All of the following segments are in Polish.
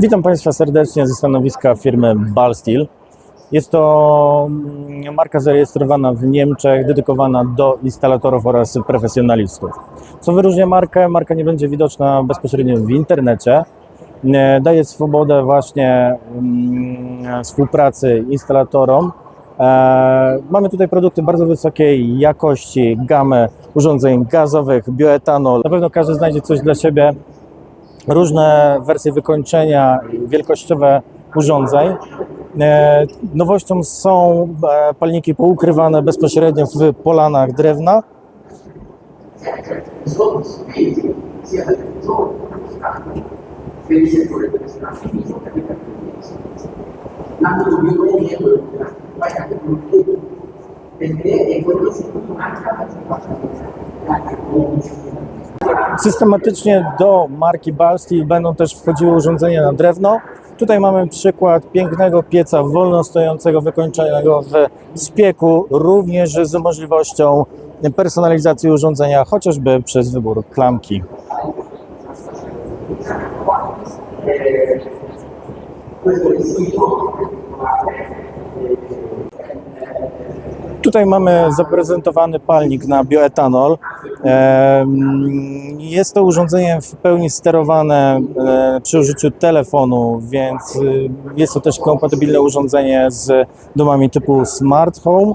Witam Państwa serdecznie ze stanowiska firmy Balsteel. Jest to mm, marka zarejestrowana w Niemczech, dedykowana do instalatorów oraz profesjonalistów. Co wyróżnia markę? Marka nie będzie widoczna bezpośrednio w internecie. Nie, Daje swobodę właśnie mm, współpracy instalatorom. E, mamy tutaj produkty bardzo wysokiej jakości, gamę urządzeń gazowych, bioetanol. Na pewno każdy znajdzie coś dla siebie różne wersje wykończenia, wielkościowe urządzeń. E, Nowością są e, palniki poukrywane bezpośrednio w polanach drewna. Systematycznie do marki Balsteel będą też wchodziły urządzenia na drewno. Tutaj mamy przykład pięknego pieca wolno stojącego, wykończonego w spieku, również z możliwością personalizacji urządzenia, chociażby przez wybór klamki. Tutaj mamy zaprezentowany palnik na bioetanol. Jest to urządzenie w pełni sterowane e, przy użyciu telefonu, więc y, jest to też kompatybilne urządzenie z domami typu smart home.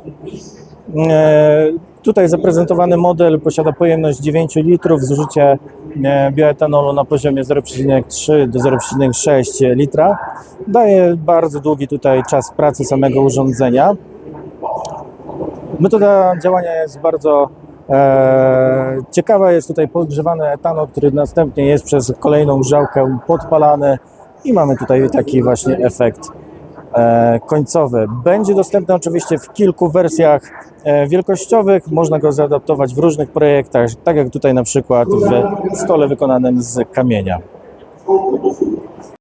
E, Tutaj zaprezentowany model posiada pojemność 9 litrów, zużycie e, bioetanolu na poziomie 0,3 do 0,6 litra. Daje bardzo długi tutaj czas pracy samego urządzenia. Metoda działania jest bardzo e, ciekawa. Jest tutaj podgrzewany etanol, który następnie jest przez kolejną grzałkę podpalany i mamy tutaj taki właśnie efekt e, końcowy. Będzie dostępny oczywiście w kilku wersjach e, wielkościowych. Można go zaadaptować w różnych projektach, tak jak tutaj na przykład w stole wykonanym z kamienia.